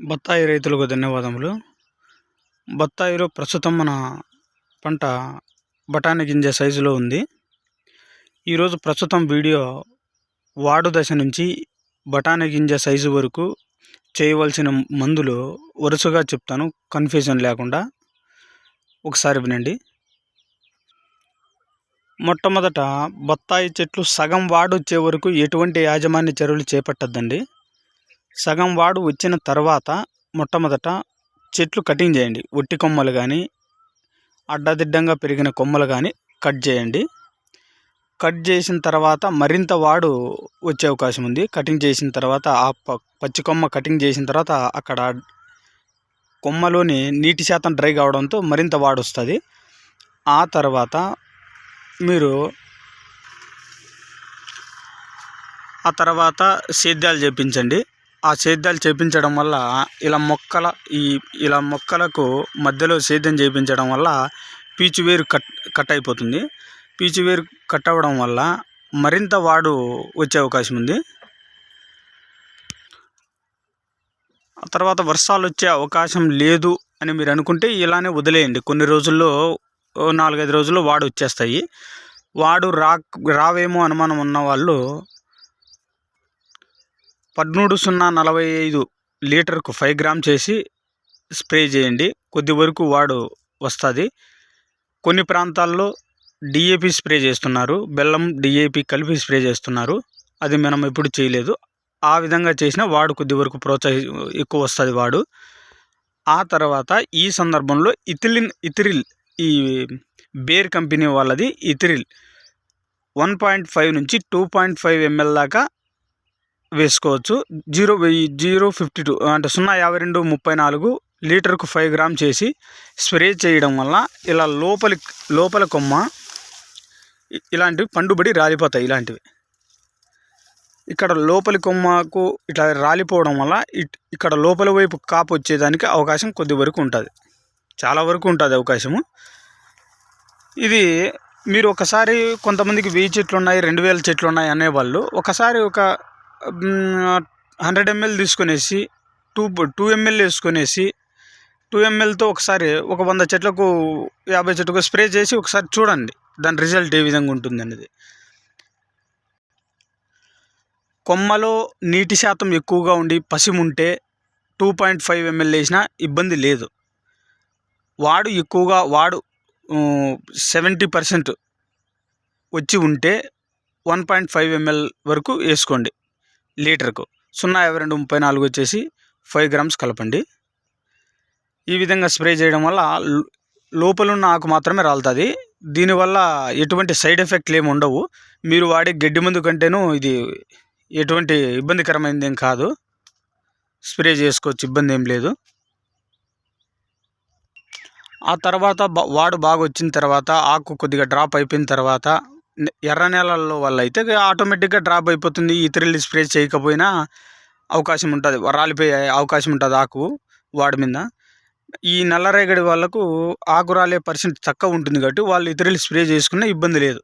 బత్తాయి రైతులకు ధన్యవాదములు. బత్తాయిలో ప్రస్తుతం మన పంట బఠానీ గింజ సైజులో ఉంది. ఈరోజు ప్రస్తుతం వీడియో వాడు దశ నుంచి బఠానీ గింజ సైజు వరకు చేయవలసిన మందులు వరుసగా చెప్తాను కన్ఫ్యూజన్ లేకుండా. ఒకసారి వినండి. మొట్టమొదట బత్తాయి చెట్లు సగం వాడు వచ్చే వరకు ఎటువంటి యాజమాన్య చర్యలు చేపట్టద్దండి. సగం వాడు వచ్చిన తర్వాత మొట్టమొదట చెట్లు కటింగ్ చేయండి. ఒట్టి కొమ్మలు కానీ అడ్డదిడ్డంగా పెరిగిన కొమ్మలు కానీ కట్ చేయండి. కట్ చేసిన తర్వాత మరింత వాడు వచ్చే అవకాశం ఉంది. కటింగ్ చేసిన తర్వాత ఆ పచ్చి కొమ్మ కటింగ్ చేసిన తర్వాత అక్కడ కొమ్మలోని నీటి శాతం డ్రై కావడంతో మరింత వాడు వస్తుంది. ఆ తర్వాత మీరు ఆ తర్వాత సేద్యాలు చేపించండి. ఆ సేద్యాలు చేపించడం వల్ల ఇలా మొక్కల ఈ ఇలా మొక్కలకు మధ్యలో సేద్యం చేయించడం వల్ల పీచు వేరు కట్ కట్ అయిపోతుంది. పీచు వేరు కట్ అవ్వడం వల్ల మరింత వాడు వచ్చే అవకాశం ఉంది. ఆ తర్వాత వర్షాలు వచ్చే అవకాశం లేదు అని మీరు అనుకుంటే ఇలానే వదిలేయండి. కొన్ని రోజుల్లో నాలుగైదు రోజుల్లో వాడు వచ్చేస్తాయి. వాడు రా రావేమో అనుమానం ఉన్న వాళ్ళు పదమూడు సున్నా నలభై ఐదు లీటర్కు ఫైవ్ గ్రామ్ చేసి స్ప్రే చేయండి. కొద్ది వరకు వాడు వస్తుంది. కొన్ని ప్రాంతాల్లో డిఏపి స్ప్రే చేస్తున్నారు. బెల్లం డిఏపి కలిపి స్ప్రే చేస్తున్నారు. అది మనం ఎప్పుడు చేయలేదు. ఆ విధంగా చేసిన వాడు కొద్ది వరకు ప్రోత్సాహి ఎక్కువ వస్తుంది వాడు. ఆ తర్వాత ఈ సందర్భంలో ఇథిలిన్ ఇథిరిల్ ఈ బేర్ కంపెనీ వాళ్ళది ఇథిరిల్ వన్ పాయింట్ ఫైవ్ నుంచి టూ పాయింట్ ఫైవ్ ఎంఎల్ దాకా వేసుకోవచ్చు. జీరో వెయ్యి జీరో ఫిఫ్టీ టూ అంటే సున్నా యాభై రెండు ముప్పై నాలుగు లీటర్కు ఫైవ్ గ్రామ్ చేసి స్ప్రే చేయడం వల్ల ఇలా లోపలి లోపల కొమ్మ ఇలాంటివి పండుబడి రాలిపోతాయి ఇలాంటివి. ఇక్కడ లోపలి కొమ్మకు ఇట్లా రాలిపోవడం వల్ల ఇక్కడ లోపల వైపు కాపు వచ్చేదానికి అవకాశం కొద్ది వరకు ఉంటుంది. చాలా వరకు ఉంటుంది అవకాశము. ఇది మీరు ఒకసారి కొంతమందికి వెయ్యి చెట్లు ఉన్నాయి రెండు వేల చెట్లు ఉన్నాయి అనేవాళ్ళు ఒకసారి ఒక హండ్రెడ్ ఎంఎల్ తీసుకునేసి టూ టూ ఎంఎల్ వేసుకునేసి టూ ఎంఎల్తో ఒకసారి ఒక వంద చెట్లకు యాభై చెట్లకు స్ప్రే చేసి ఒకసారి చూడండి దాని రిజల్ట్ ఏ విధంగా ఉంటుంది అనేది కొమ్మలో నీటి శాతం ఎక్కువగా ఉండి పసిముంటే ఉంటే టూ పాయింట్ ఫైవ్ ఎంఎల్ వేసినా ఇబ్బంది లేదు. వాడు ఎక్కువగా వాడు సెవెంటీ పర్సెంట్ వచ్చి ఉంటే వన్ పాయింట్ ఫైవ్ ఎంఎల్ వరకు వేసుకోండి. లీటర్కు. సున్నా యాభై రెండు ముప్పై నాలుగు వచ్చేసి ఫైవ్ గ్రామ్స్ కలపండి. ఈ విధంగా స్ప్రే చేయడం వల్ల లోపలున్న ఆకు మాత్రమే రాలుతుంది. దీనివల్ల ఎటువంటి సైడ్ ఎఫెక్ట్లు ఏమి ఉండవు. మీరు వాడే గడ్డి మందు కంటేనూ ఇది ఎటువంటి ఇబ్బందికరమైనది ఏం కాదు. స్ప్రే చేసుకోవచ్చు ఇబ్బంది ఏం లేదు. ఆ తర్వాత వాడు బాగా వచ్చిన తర్వాత ఆకు కొద్దిగా డ్రాప్ అయిపోయిన తర్వాత ఎర్ర నేలల్లో వల్ల అయితే ఆటోమేటిక్గా డ్రాప్ అయిపోతుంది. ఇతరులు స్ప్రే చేయకపోయినా అవకాశం ఉంటుంది. రాలిపోయే అవకాశం ఉంటుంది ఆకు వాడి మీద. ఈ నల్లరేగడి వాళ్ళకు ఆకు రాలే పర్సెంట్ తక్కువ ఉంటుంది కాబట్టి వాళ్ళు ఇతరులు స్ప్రే చేసుకున్న ఇబ్బంది లేదు.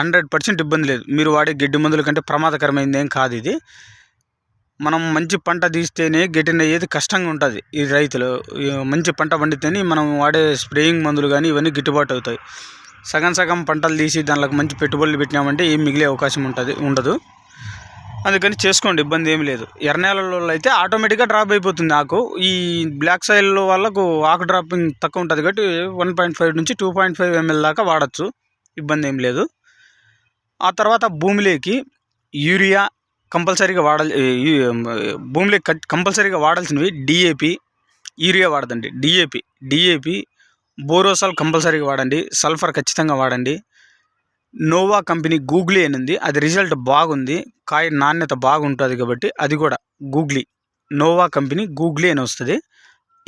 హండ్రెడ్ పర్సెంట్ ఇబ్బంది లేదు. మీరు వాడే గడ్డి మందుల కంటే ప్రమాదకరమైనది ఏం కాదు ఇది. మనం మంచి పంట తీస్తేనే గెటిన అయ్యేది కష్టంగా ఉంటుంది ఈ రైతులు. మంచి పంట పండితేనే మనం వాడే స్ప్రేయింగ్ మందులు కానీ ఇవన్నీ గిట్టుబాటు అవుతాయి. సగం సగం పంటలు తీసి దానిలోకి మంచి పెట్టుబడులు పెట్టినామంటే ఏం మిగిలే అవకాశం ఉంటుంది ఉండదు. అందుకని చేసుకోండి ఇబ్బంది ఏమి లేదు. ఎర్ర ఎర్రనేలలో అయితే ఆటోమేటిక్గా డ్రాప్ అయిపోతుంది ఆకు. ఈ బ్లాక్ సైల్లో వాళ్ళకు ఆకు డ్రాపింగ్ తక్కువ ఉంటుంది కాబట్టి వన్ పాయింట్ ఫైవ్ నుంచి టూ పాయింట్ ఫైవ్ ఎంఎల్ దాకా వాడచ్చు. ఇబ్బంది ఏం లేదు. ఆ తర్వాత భూమిలోకి యూరియా కంపల్సరీగా వాడాలి భూమిలో కంపల్సరీగా వాడాల్సినవి డిఏపి యూరియా వాడదండి డిఏపి డిఏపి బోరోసాల్ కంపల్సరీగా వాడండి. సల్ఫర్ ఖచ్చితంగా వాడండి. నోవా కంపెనీ గూగ్లీ ఉంది. అది రిజల్ట్ బాగుంది. కాయ నాణ్యత బాగుంటుంది కాబట్టి అది కూడా గూగ్లీ. నోవా కంపెనీ గూగ్లీ అని వస్తుంది.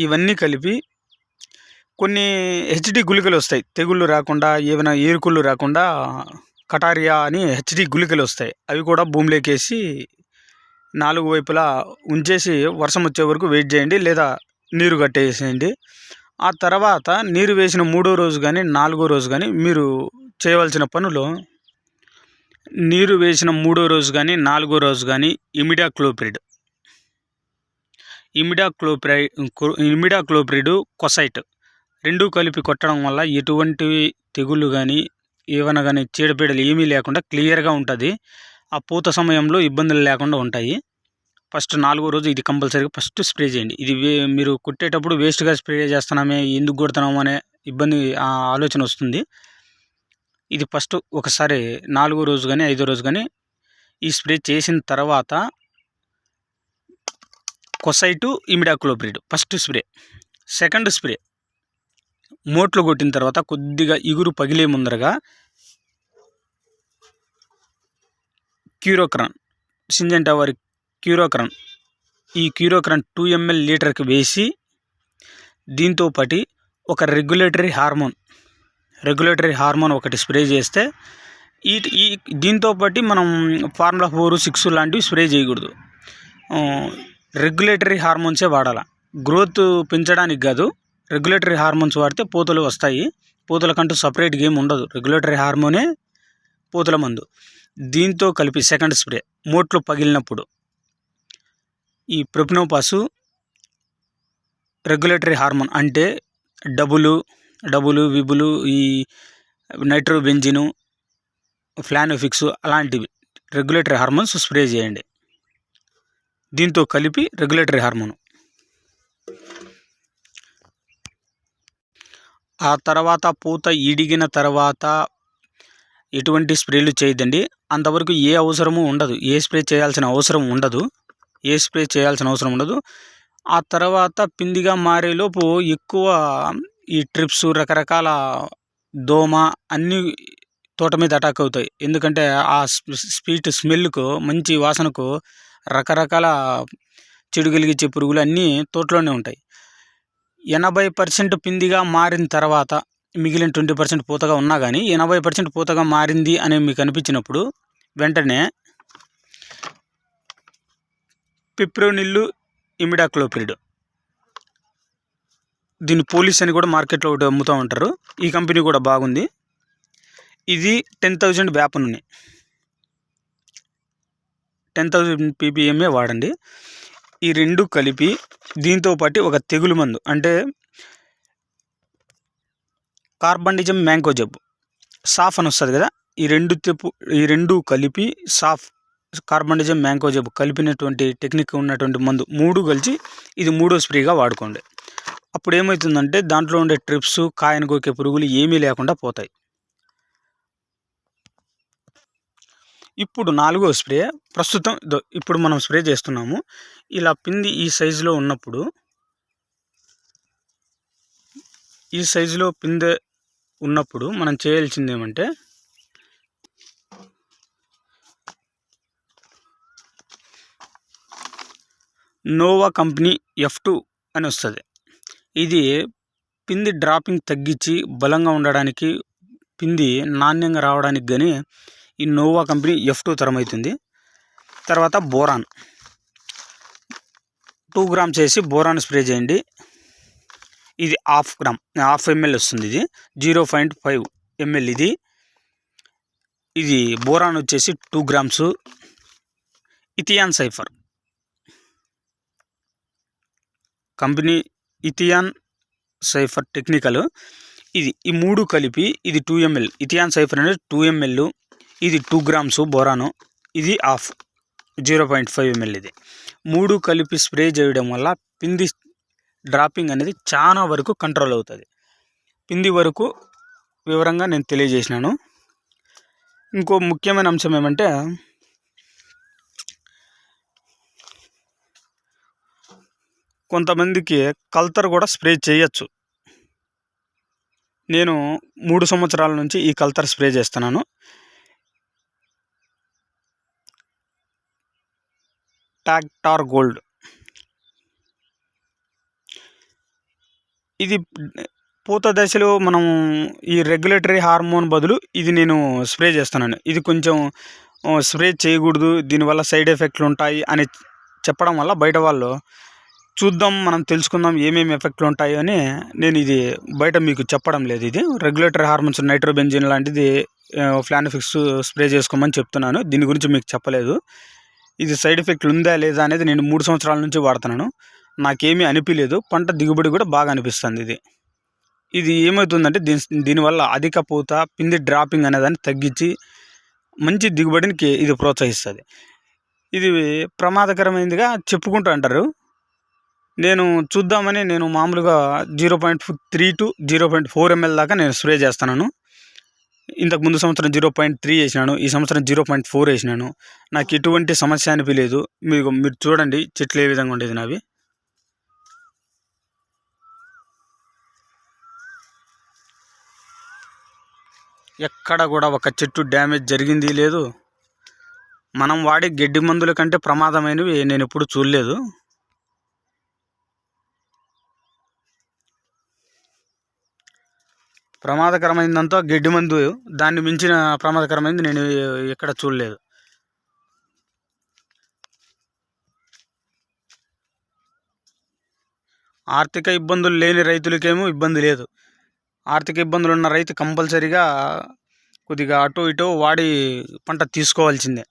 ఇవన్నీ కలిపి కొన్ని హెచ్డి గుళికలు వస్తాయి. తెగుళ్ళు రాకుండా ఏమైనా ఏరుకుళ్ళు రాకుండా కటారియా అని హెచ్డి గుళికలు వస్తాయి. అవి కూడా భూమిలోకి వేసి నాలుగు వైపులా ఉంచేసి వర్షం వచ్చే వరకు వెయిట్ చేయండి లేదా నీరు కట్టేసేయండి. ఆ తర్వాత నీరు వేసిన మూడో రోజు కానీ నాలుగో రోజు కానీ మీరు చేయవలసిన పనులు? నీరు వేసిన మూడో రోజు కానీ నాలుగో రోజు కానీ ఇమిడా క్లోపిడ్ ఇమిడాక్లోప్రై ఇమిడాక్లోప్రిడ్ కొసైట్. రెండు కలిపి కొట్టడం వల్ల ఎటువంటి తెగుళ్ళు కానీ ఏమైనా కానీ చీడపీడలు ఏమీ లేకుండా క్లియర్గా ఉంటుంది. ఆ పూత సమయంలో ఇబ్బందులు లేకుండా ఉంటాయి. ఫస్ట్ నాలుగో రోజు ఇది కంపల్సరీగా ఫస్ట్ స్ప్రే చేయండి. ఇది మీరు కుట్టేటప్పుడు వేస్ట్గా స్ప్రే చేస్తున్నామే ఎందుకు కొడుతున్నాము అనే ఇబ్బంది ఆ ఆలోచన వస్తుంది. ఇది ఫస్ట్ ఒకసారి నాలుగో రోజు కానీ ఐదో రోజు కానీ ఈ స్ప్రే చేసిన తర్వాత కొసైటు imidacloprid first spray. Second spray మోట్లు కొట్టిన తర్వాత కొద్దిగా ఇగురు పగిలే ముందరగా క్యూరోక్రాన్ సింజెంటా వారి క్యూరోక్రన్. ఈ క్యూరోక్రన్ టూ ఎంఎల్ లీటర్కి వేసి దీంతో పాటి ఒక రెగ్యులేటరీ హార్మోన్ రెగ్యులేటరీ హార్మోన్ ఒకటి స్ప్రే చేస్తే ఈ ఈ దీంతో పాటు మనం ఫార్ములా ఫోర్ సిక్స్ లాంటివి స్ప్రే చేయకూడదు. రెగ్యులేటరీ హార్మోన్సే వాడాల. గ్రోత్ పెంచడానికి కాదు రెగ్యులేటరీ హార్మోన్స్ వాడితే పూతలు వస్తాయి. పూతలకంటూ సపరేట్గా గేమ్ ఉండదు. రెగ్యులేటరీ హార్మోనే పూతల మందు. దీంతో కలిపి సెకండ్ స్ప్రే మోట్లు పగిలినప్పుడు. ఈ ప్రొప్నోపాసు రెగ్యులేటరీ హార్మోన్ అంటే డబులు డబులు విబులు ఈ నైట్రోబెంజిను ఫ్లానోఫిక్స్ అలాంటివి రెగ్యులేటరీ హార్మోన్స్ స్ప్రే చేయండి. దీంతో కలిపి రెగ్యులేటరీ హార్మోన్ ఆ తర్వాత పూత ఇడిగిన తర్వాత ఎటువంటి స్ప్రేలు చేయదండి అంతవరకు ఏ అవసరము ఉండదు. ఏ స్ప్రే చేయాల్సిన అవసరం ఉండదు. ఏ స్ప్రే చేయాల్సిన అవసరం ఉండదు. ఆ తర్వాత పిందిగా మారేలోపు ఎక్కువ ఈ ట్రిప్స్ రకరకాల దోమ అన్నీ తోట మీద అటాక్ అవుతాయి. ఎందుకంటే ఆ స్వీట్ స్మెల్కు మంచి వాసనకు రకరకాల చెడు కలిగించే పురుగులు అన్నీ తోటలోనే ఉంటాయి. ఎనభై పర్సెంట్ పిందిగా మారిన తర్వాత మిగిలిన ట్వంటీ పర్సెంట్ పూతగా ఉన్నా కానీ ఎనభై పర్సెంట్ పూతగా మారింది అని మీకు అనిపించినప్పుడు వెంటనే పిప్రోనిల్లు ఇమిడాక్లోప్రిడ్ దీని పోలీస్ అని కూడా మార్కెట్లో ఒకటి అమ్ముతూ ఉంటారు. ఈ కంపెనీ కూడా బాగుంది. ఇది టెన్ థౌజండ్ వేప ఉన్నాయి టెన్ థౌజండ్ పీపీఎంఏ వాడండి. ఈ రెండు కలిపి దీంతో పాటు ఒక తెగులు మందు అంటే కార్బండిజం మ్యాంగో జబ్బు సాఫ్ అని వస్తుంది కదా? ఈ రెండు తెప్పు ఈ రెండు కలిపి సాఫ్ కార్బండిజం మ్యాంకోజబ్ కలిపినటువంటి టెక్నిక్ ఉన్నటువంటి మందు మూడు కలిసి ఇది మూడో స్ప్రేగా వాడుకోండి. అప్పుడు ఏమవుతుందంటే దాంట్లో ఉండే ట్రిప్స్ కాయను గోకే పురుగులు ఏమీ లేకుండా పోతాయి. ఇప్పుడు నాలుగో స్ప్రే ప్రస్తుతం ఇప్పుడు మనం స్ప్రే చేస్తున్నాము. ఇలా పిండి ఈ సైజులో ఉన్నప్పుడు ఈ సైజులో పిందె ఉన్నప్పుడు మనం చేయాల్సింది ఏమంటే నోవా కంపెనీ ఎఫ్ టూ అని వస్తుంది. ఇది పింది డ్రాపింగ్ తగ్గించి బలంగా ఉండడానికి పింది నాణ్యంగా రావడానికి కానీ ఈ నోవా కంపెనీ ఎఫ్ టూ తరం అవుతుంది తర్వాత బోరాన్. టూ గ్రామ్స్ వేసి బోరాన్ స్ప్రే చేయండి. ఇది హాఫ్ గ్రామ్ హాఫ్ ఎంఎల్ వస్తుంది ఇది. జీరో పాయింట్ ఫైవ్ ఎంఎల్ ఇది. ఇది బోరాన్ వచ్చేసి two grams. Ethion cypher. Company ethion cypher technical. ఇది ఈ మూడు కలిపి ఇది టూ ఎంఎల్ ఇథియాన్ సైఫర్ అనేది టూ ఎంఎల్ ఇది టూ గ్రామ్స్ బోరాను. ఇది half zero point five ML ఇది. మూడు కలిపి స్ప్రే చేయడం వల్ల పిండి డ్రాపింగ్ అనేది చాలా వరకు కంట్రోల్ అవుతుంది. పిండి వరకు వివరంగా నేను తెలియజేసినాను. ఇంకో ముఖ్యమైన అంశం ఏమంటే కొంతమందికి కల్తర్ కూడా స్ప్రే చేయొచ్చు. నేను మూడు సంవత్సరాల నుంచి ఈ కల్తర్ స్ప్రే చేస్తున్నాను. టాక్టార్ గోల్డ్. ఇది పూత దశలో మనం ఈ రెగ్యులేటరీ హార్మోన్ బదులు ఇది నేను స్ప్రే చేస్తున్నాను. ఇది కొంచెం స్ప్రే చేయకూడదు. దీనివల్ల సైడ్ ఎఫెక్ట్లు ఉంటాయి అని చెప్పడం వల్ల బయట వాళ్ళు చూద్దాం మనం తెలుసుకుందాం ఏమేమి ఎఫెక్ట్లు ఉంటాయో అని నేను ఇది బయట మీకు చెప్పడం లేదు ఇది. రెగ్యులేటరీ హార్మోన్స్ నైట్రోబెంజిన్ లాంటిది ఫ్లానిఫిక్స్ స్ప్రే చేసుకోమని చెప్తున్నాను. దీని గురించి మీకు చెప్పలేదు. ఇది సైడ్ ఎఫెక్ట్లు ఉందా లేదా అనేది నేను మూడు సంవత్సరాల నుంచి వాడుతున్నాను. నాకేమీ అనిపించలేదు పంట దిగుబడి కూడా బాగా అనిపిస్తుంది ఇది. ఇది ఏమవుతుందంటే దీని దీనివల్ల అధిక పూత పిండి డ్రాపింగ్ అనేదాన్ని తగ్గించి మంచి దిగుబడినికి ఇది ప్రోత్సహిస్తుంది. ఇది ప్రమాదకరమైనదిగా చెప్పుకుంటూ అంటారు. నేను చూద్దామని నేను మామూలుగా zero point three to zero point four ML దాకా నేను స్ప్రే చేస్తున్నాను. ఇంతకు ముందు సంవత్సరం జీరో పాయింట్ త్రీ వేసినాను ఈ సంవత్సరం జీరో పాయింట్ ఫోర్ వేసినాను. నాకు ఎటువంటి సమస్య అనిపించలేదు. మీకు మీరు చూడండి చెట్లు ఏ విధంగా ఉండేది నావి. ఎక్కడ కూడా ఒక చెట్టు డ్యామేజ్ జరిగింది లేదు. మనం వాడే గడ్డి మందుల కంటే ప్రమాదమైనవి నేను ఎప్పుడు చూడలేదు. ప్రమాదకరమైందంతా గడ్డి మందు. దాన్ని మించిన ప్రమాదకరమైంది నేను ఎక్కడ చూడలేదు. ఆర్థిక ఇబ్బందులు లేని రైతులకేమో ఇబ్బంది లేదు. ఆర్థిక ఇబ్బందులు ఉన్న రైతు కంపల్సరీగా కొద్దిగా అటు ఇటు వాడి పంట తీసుకోవాల్సిందే.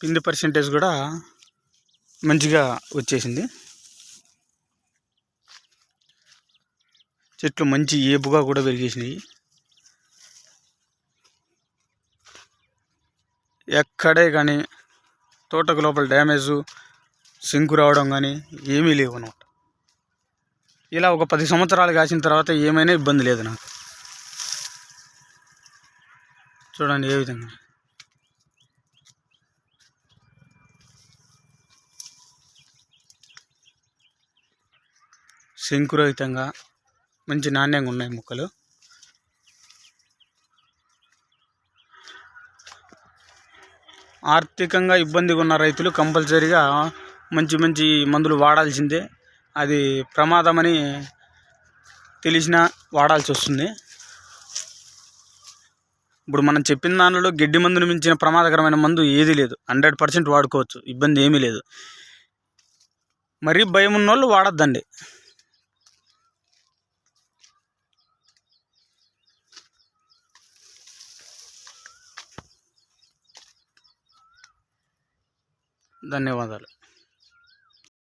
పిండి పర్సెంటేజ్ కూడా మంచిగా వచ్చేసింది. చెట్లు మంచి ఏపుగా కూడా పెరిగేసినాయి. ఎక్కడే కానీ తోటకు లోపల డ్యామేజు సింకు రావడం కానీ ఏమీ లేవు అనమాట. ఇలా ఒక పది సంవత్సరాలు కాసిన తర్వాత ఏమైనా ఇబ్బంది లేదు నాకు. చూడండి ఏ విధంగా. శంకురహితంగా మంచి నాణ్యంగా ఉన్నాయి మొక్కలు. ఆర్థికంగా ఇబ్బందిగా ఉన్న రైతులు కంపల్సరీగా మంచి మంచి మందులు వాడాల్సిందే. అది ప్రమాదమని తెలిసినా వాడాల్సి వస్తుంది. ఇప్పుడు మనం చెప్పిన దానిలో గడ్డి మందును మించిన ప్రమాదకరమైన మందు ఏది లేదు. హండ్రెడ్ పర్సెంట్ వాడుకోవచ్చు. ఇబ్బంది ఏమీ లేదు. మరీ భయం ఉన్నోళ్ళు వాడద్దండి. ధన్యవాదాలు.